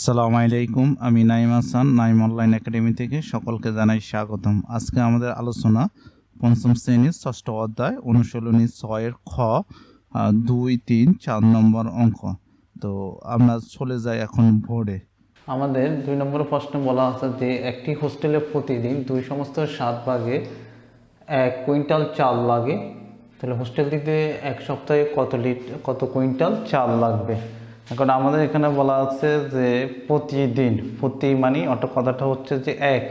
আসসালামু আলাইকুম, আমি নাইম হাসান, নাইম অনলাইন একাডেমি থেকে সকলকে জানাই স্বাগতম। আজকে আমাদের আলোচনা পঞ্চম শ্রেণির ষষ্ঠ অধ্যায়, অনুশীলনী ছয়ের খ দুই, তিন, চার নম্বর অঙ্ক। তো আমরা চলে যাই এখন ভোরে আমাদের দুই নম্বর প্রশ্নে বলা আছে যে, একটি হোস্টেলে প্রতিদিন দুই সমস্ত সাত ভাগে এক কুইন্টাল চাল লাগে। তাহলে হোস্টেল দিতে এক সপ্তাহে কত লিট কত কুইন্টাল চাল লাগবে? এখন আমাদের এখানে বলা আছে যে প্রতিদিন, প্রতি মানে অর্থাৎ কথাটা হচ্ছে যে এক।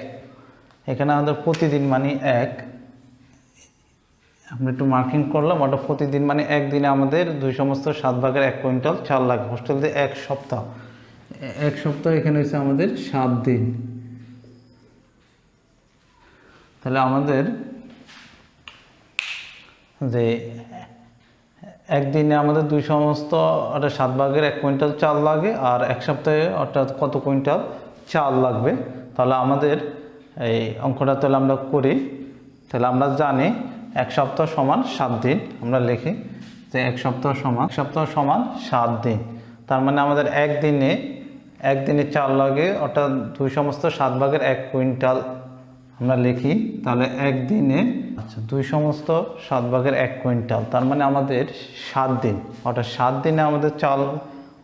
এখানে আমাদের প্রতিদিন মানি এক। আমরা একটু মার্কিং করলাম ওটা প্রতিদিন মানে একদিনে আমাদের দুই সমস্ত সাত ভাগের এক কুইন্টাল চাল লাগে। হোস্টেল দিয়ে এক সপ্তাহ। এক সপ্তাহ এখানে হচ্ছে আমাদের সাত দিন। তাহলে আমাদের যে একদিনে আমাদের দুই সমস্ত অর্থাৎ সাত ভাগের এক কুইন্টাল চাল লাগে, আর এক সপ্তাহে অর্থাৎ কত কুইন্টাল চাল লাগবে? তাহলে আমাদের এই অঙ্কটা তাহলে আমরা করি। তাহলে আমরা জানি এক সপ্তাহ সমান সাত দিন। আমরা লিখি যে এক সপ্তাহ সমান, এক সপ্তাহ সমান সাত দিন। তার মানে আমাদের একদিনে একদিনে চাল লাগে, অর্থাৎ দুই সমস্ত সাত ভাগের এক কুইন্টাল আমরা লিখি। তাহলে একদিনে আচ্ছা দুই সমস্ত সাত ভাগের এক কুইন্টাল, তার মানে আমাদের সাত দিন। অর্থাৎ সাত দিনে আমাদের চাল,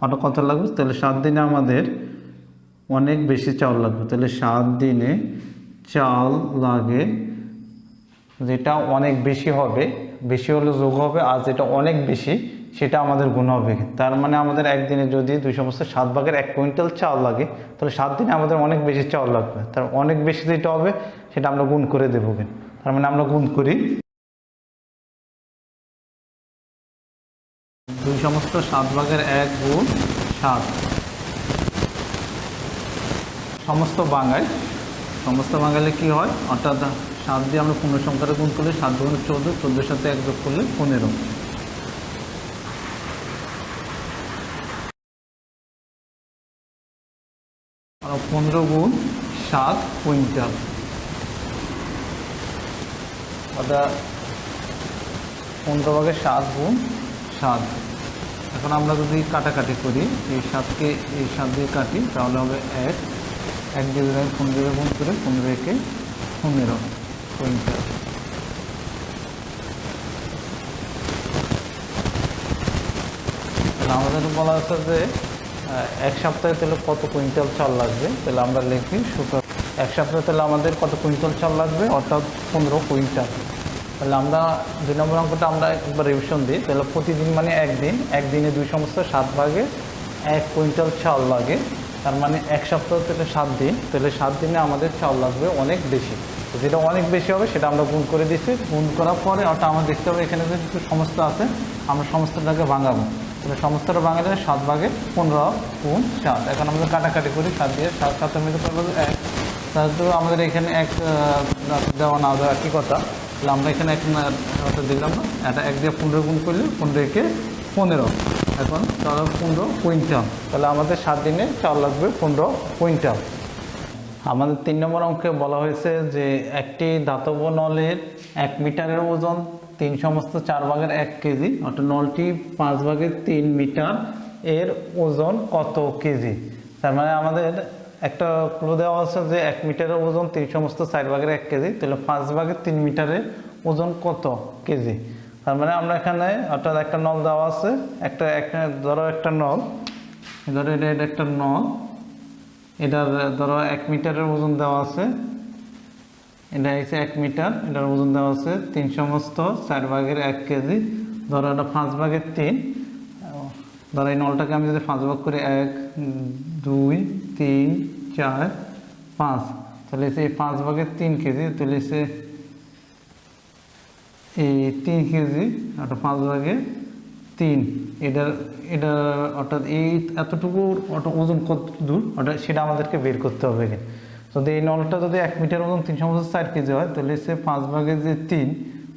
অর্থাৎ কত লাগবে? তাহলে সাত দিনে আমাদের অনেক বেশি চাল লাগবে। তাহলে সাত দিনে চাল লাগে, যেটা অনেক বেশি হবে, বেশি হলে যোগ হবে, আর যেটা অনেক বেশি, সেটা আমাদের গুণ হবে। তার মানে আমাদের একদিনে যদি দুই সমস্ত সাত ভাগের এক কুইন্টাল চাল লাগে, তাহলে সাত দিনে আমাদের অনেক বেশি চাল লাগবে। তার অনেক বেশি যেটা হবে, সেটা আমরা গুণ করে দেবো কেন? তার মানে আমরা গুণ করি। দুই সমস্ত সাত ভাগের এক গুণ সাত। সমস্ত বাঙালি সমস্ত বাঙালি কি হয়? অর্থাৎ সাত দিয়ে আমরা পূর্ণ সংখ্যাটা গুণ করলে সাত গুণ চোদ্দ, চোদ্দোর সাথে এক যোগ করলে পনেরো। পনেরো গুণ সাত কুইন্টাল। অর্থাৎ পনেরো ভাগে সাত গুণ সাত। এখন আমরা যদি কাটাকাটি করি, এই সাতকে এই সাত দিয়ে কাটি, তাহলে হবে এক। এক দিয়ে যদি পনেরো গুণ করে পনেরো একে পনেরো। কুইন্টাল আমাদের বলা আছে যে এক সপ্তাহে তাহলে কত কুইন্টাল চাল লাগবে? তাহলে আমরা লিখি সুতরাং এক সপ্তাহে তাহলে আমাদের কত কুইন্টাল চাল লাগবে? অর্থাৎ পনেরো কুইন্টাল। তাহলে আমরা দুই নম্বর অঙ্কটা আমরা একবার রিভিশন দিই, তাহলে প্রতিদিন মানে একদিন, একদিনে দুই সমস্ত সাত ভাগে এক কুইন্টাল চাল লাগে। তার মানে এক সপ্তাহ থেকে সাত দিন, তাহলে সাত দিনে আমাদের চাল লাগবে অনেক বেশি। যেটা অনেক বেশি হবে, সেটা আমরা গুণ করে দিচ্ছি। গুণ করার পরে অর্থাৎ আমরা দেখতে হবে এখানে কিছু সমস্ত আছে, আমরা সমস্তটাকে ভাঙাবো। তাহলে সমস্তটা ভাঙালে সাত ভাগে পনেরো গুণ সাত। এখন আমরা কাটাকাটি করি, সাত দিয়ে সাত, সাতের করব এক। তাহলে তো আমাদের এখানে এক দেওয়া না দেওয়া একই কথা। তাহলে আমরা এখানে এক দিলাম না। এটা এক দিয়ে পনেরো গুণ করলে পনেরো একে পনেরো। এখন তাহলে পনেরো কুইন্টাল। তাহলে আমাদের সাত দিনে চাল লাগবে পনেরো কুইন্টাল। আমাদের তিন নম্বর অঙ্কে বলা হয়েছে যে একটি ধাতব নলের এক মিটারের ওজন তিন সমস্ত চার ভাগের এক কেজি, অর্থাৎ নলটি পাঁচ ভাগের তিন মিটার এর ওজন কত কেজি? তার মানে আমাদের একটা ক্লু দেওয়া আছে যে এক মিটারের ওজন তিন সমস্ত চার ভাগের এক কেজি, তাহলে পাঁচ ভাগের তিন মিটারের ওজন কত কেজি? তার মানে আমরা এখানে অর্থাৎ একটা নল দেওয়া আছে, একটা একটা ধরো একটা নল, ধরো এটা এটা একটা নল, এটার ধরো এক মিটারের ওজন দেওয়া আছে, এটা হচ্ছে এক মিটার, এটার ওজন দেওয়া আছে তিন সমস্ত চার ভাগের এক কেজি, ধরো এটা পাঁচ ভাগের তিন, ধরো এই নলটাকে আমি যদি পাঁচ ভাগ করি এক দুই, তিন চার পাঁচ তাহলে এই পাঁচ ভাগের তিন কেজি তাহলে সে এই তিন কেজি অর্থাৎ পাঁচ ভাগে তিন এটার এটা অর্থাৎ এই এতটুকু ওজন কত দূর অর্থাৎ সেটা আমাদেরকে বের করতে হবে যদি এই নলটা যদি এক মিটার ওজন তিন সমস্ত চার কেজি হয় তাহলে সে পাঁচ ভাগের যে তিন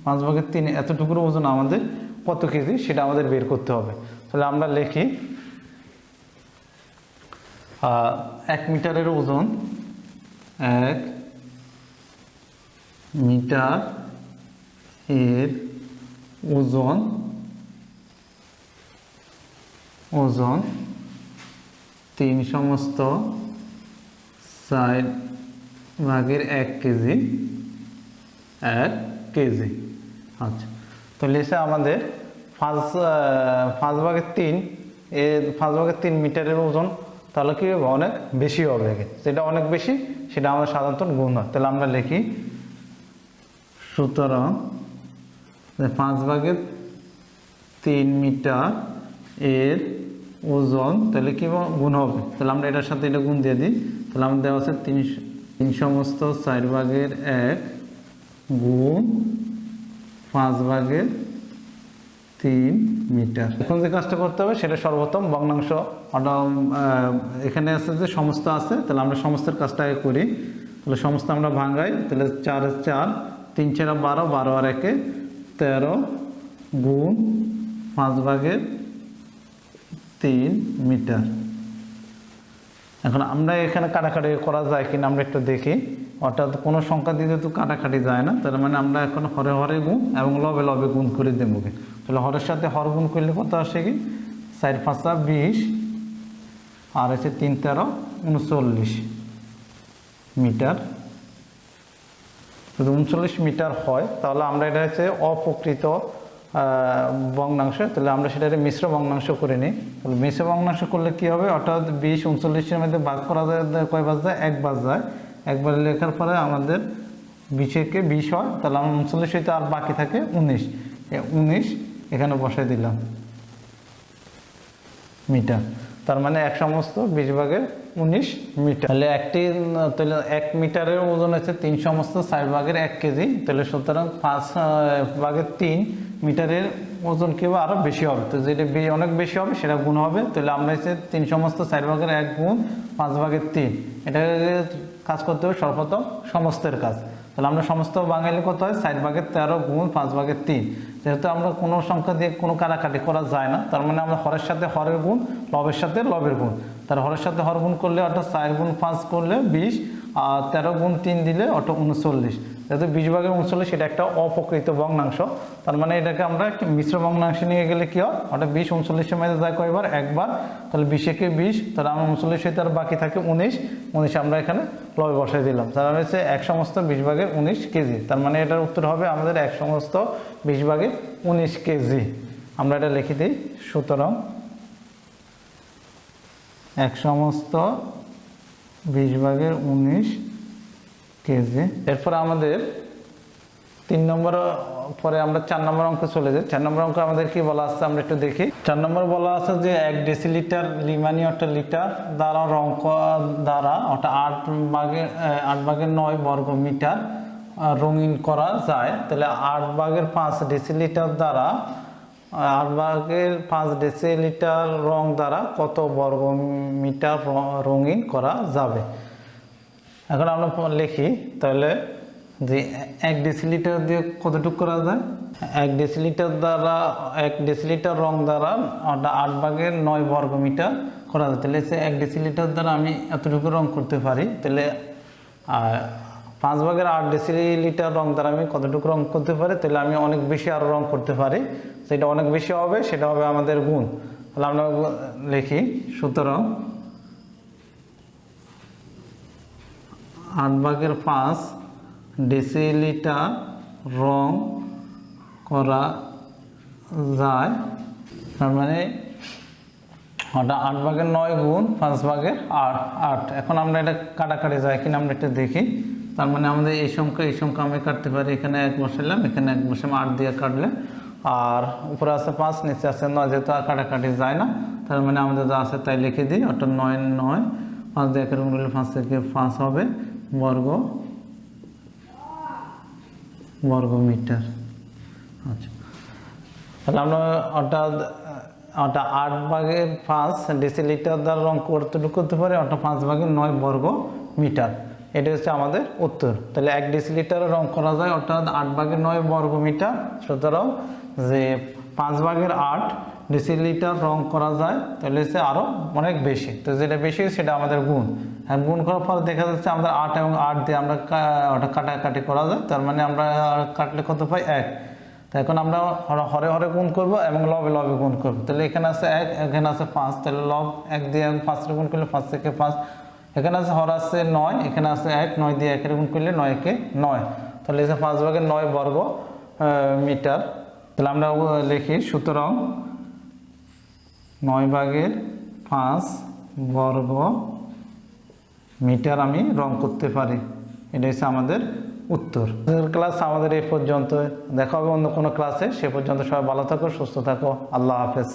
পাঁচ ভাগের তিন এতটুকুর ওজন আমাদের কত কেজি সেটা আমাদের বের করতে হবে তাহলে আমরা লিখি এক মিটারের ওজন এক মিটার এর ওজন ওজন তিন সমস্ত চার ভাগের এক কেজি এক কেজি আচ্ছা তো লেসে আমাদের আহ, পাঁচ ভাগের তিন এ পাঁচ ভাগের তিন মিটারের ওজন তাহলে কি হবে অনেক বেশি হবে যেটা অনেক বেশি, সেটা আমাদের সাধারণত গুণ হয়। তাহলে আমরা লিখি, সুতরাং পাঁচ ভাগের তিন মিটার এর ওজন, তাহলে কি? গুণ হবে? তাহলে আমরা এটার সাথে এটা গুণ দিয়ে দিই। তাহলে আমাদের দেওয়া আছে তিন তিন সমস্ত চার ভাগের এক গুণ পাঁচ ভাগের তিন মিটার। এখন যে কাজটা করতে হবে, সেটা সর্বপ্রথম ভগ্নাংশ এখানে আছে যে সমস্ত আছে, তাহলে আমরা সমস্তের কাজটা করি। তাহলে সমস্ত আমরা ভাঙাই, তাহলে চার চার, তিন চার বারো বারো আর একে তেরো গুণ পাঁচ ভাগের তিন মিটার। এখন আমরা এখানে কাটাকাটি করা যায় কিনা আমরা একটু দেখি। অর্থাৎ কোনো সংখ্যা দিতে তো কাটাকাটি যায় না, তার মানে আমরা এখন হরে হরে গুণ এবং লবে লবে গুণ করে দেবো। তাহলে হরের সাথে হর গুণ করলে কত আসে কি? চার পাঁচটা বিশ। আর হচ্ছে তিন, তেরো, উনচল্লিশ মিটার। যদি উনচল্লিশ মিটার হয়, তাহলে আমরা এটা হচ্ছে অপ্রকৃত ভগ্নাংশ। তাহলে আমরা সেটা মিশ্র ভগ্নাংশ করে নিই। তাহলে মিশ্র ভগ্নাংশ করলে কি হবে? অর্থাৎ বিশ, উনচল্লিশের মধ্যে ভাগ করা যায় কয় বাজ যায়? এক বাজ যায়। একবার লেখার পরে আমাদের বিশেকে বিশ হয়। তাহলে আমার উনচল্লিশ হইতে আর বাকি থাকে উনিশ। উনিশ এখানে বসাই দিলাম। মিটার। তার মানে এক সমস্ত বিশ ভাগের উনিশ মিটার। তাহলে একটি, তাহলে এক মিটারের ওজন হচ্ছে তিন সমস্ত চার ভাগের এক কেজি। তাহলে সুতরাং পাঁচ ভাগের তিন মিটারের ওজন কি হবে আরও বেশি হবে। তো যেটা অনেক বেশি হবে সেটা গুণ হবে। তাহলে আমরা হচ্ছে তিন সমস্ত চার ভাগের এক গুণ পাঁচ ভাগের তিন। এটা কাজ করতে হবে সর্বপ্রথম সমস্তের কাজ। তাহলে আমরা সমস্ত বাঙালি কত হয় চার ভাগের তেরো গুণ পাঁচ ভাগের তিন। যেহেতু আমরা কোনো সংখ্যা দিয়ে কোনো কাটাকাটি করা যায় না, তার মানে আমরা হরের সাথে হরের গুণ, লবের সাথে লবের গুণ। তার হরের সাথে হর গুণ করলে অর্থাৎ চার গুণ পাঁচ করলে বিশ, আর তেরো গুণ তিন দিলে অর্থাৎ উনচল্লিশ। যেহেতু বিশ ভাগের উনচল্লিশ এটা একটা অপকৃত ভগ্নাংশ, তার মানে এটাকে আমরা মিশ্র ভগ্নাংশে নিয়ে গেলে কী হয়? অর্থাৎ বিশ উনচল্লিশের মধ্যে যায় কয়বার? একবার। তাহলে বিশেকে বিশ, তাহলে আমরা উনচল্লিশে তার বাকি থাকে উনিশ। উনিশ আমরা এখানে লবে বসাই দিলাম। তার হচ্ছে এক সমস্ত বিশ ভাগের উনিশ কেজি। তার মানে এটার উত্তর হবে আমাদের এক সমস্ত বিশ ভাগের উনিশ কেজি। আমরা এটা লিখে দিই। সুতরাং এক সমস্ত বিশ ভাগের উনিশ কেজি। এরপর আমাদের তিন নম্বর পরে আমরা চার নম্বর অঙ্ক চলে যাই। চার নম্বর অঙ্ক আমাদের কি বলা আছে আমরা একটু দেখি। চার নম্বর বলা আছে যে এক ডেসিলিটার লিমানি অর্থাৎ লিটার দ্বারা অঙ্ক দ্বারা অর্থাৎ আট ভাগের আট ভাগের নয় বর্গ মিটার রঙিন করা যায়। তাহলে আট ভাগের পাঁচ ডেসিলিটার দ্বারা আট ভাগের পাঁচ ডেসিলিটার রং দ্বারা কত বর্গ মিটার রঙিন করা যাবে? এখন আমরা লিখি, তাহলে যে এক ডেসিলিটার দিয়ে কতটুকু করা যায়? এক ডেসিলিটার দ্বারা, এক ডেসিলিটার রং দ্বারা ওটা আট ভাগের নয় বর্গ মিটার করা যায়। তাহলে সে এক ডেসিলিটার দ্বারা আমি এতটুকু রং করতে পারি। তাহলে পাঁচ ভাগের আট ডেসিলিটার রং দ্বারা আমি কতটুকু রং করতে পারি? তাহলে আমি অনেক বেশি আরও রং করতে পারি। সেটা অনেক বেশি হবে, সেটা হবে আমাদের গুণ। তাহলে আমরা লিখি সুতরাং আট ভাগের পাঁচ ডেসিলিটার রং করা যায়। তার মানে ওটা আট ভাগের নয় গুণ পাঁচ ভাগের আট আট। এখন আমরা এটা কাটাকাটি যায় কিনা আমরা এটা দেখি। তার মানে আমাদের এই সংখ্যা এই সংখ্যা আমি কাটতে পারি। এখানে এক বসালাম এখানে এক বসে আট দিয়ে কাটলে। আর উপরে আছে পাঁচ, নিচে আছে নয়, যেহেতু আর কাটাকাটি যায় না। তার মানে আমাদের যা আছে তাই লিখে দিই। অর্থাৎ নয় নয়, পাঁচ দিয়ে একের গুণ পাঁচ থেকে পাঁচ হবে। বর্গ বর্গ মিটার আচ্ছা। তাহলে আমরা অর্থাৎ অর্থাৎ আট ভাগের পাঁচ ডেসিলিটার দ্বারা রং কতটুকু করতে পারে? অর্থাৎ পাঁচ ভাগের নয় বর্গ মিটার এটা হচ্ছে আমাদের উত্তর। তাহলে এক ডেসিলিটার রং করা যায়, অর্থাৎ আট ভাগের নয় বর্গ মিটার সুতরাং যে পাঁচ ভাগের আট ডেসিলিটার রং করা যায়, তাহলে হচ্ছে আরও অনেক বেশি। তো যেটা বেশি, সেটা আমাদের গুণ। আর গুণ করার পর দেখা যাচ্ছে আমাদের আট এবং আট দিয়ে আমরা ওটা কাটাকাটি করা যায়। তার মানে আমরা কাটলে কত পাই? এক। তো এখন আমরা হরে হরে গুণ করব এবং লবে লবে গুণ করব। তাহলে এখানে আছে এক, এখানে আছে পাঁচ। তাহলে লব এক দিয়ে পাঁচের গুণ করলে পাঁচ থেকে পাঁচ। এখানে আছে হর আছে নয়, এখানে আছে এক। নয় দিয়ে একের গুণ করলে নয় একে নয়। তাহলে যে পাঁচ ভাগের নয় বর্গ মিটার। তাহলে আমরা লিখি সুতরাং নয় ভাগের পাঁচ বর্গ মিটার আমি রং করতে পারি। এটা হচ্ছে আমাদের উত্তর। ক্লাস আমাদের এই পর্যন্ত দেখা হবে অন্য কোনো ক্লাসে সে পর্যন্ত সবাই ভালো থাকো, সুস্থ থাকো। আল্লাহ হাফেজ।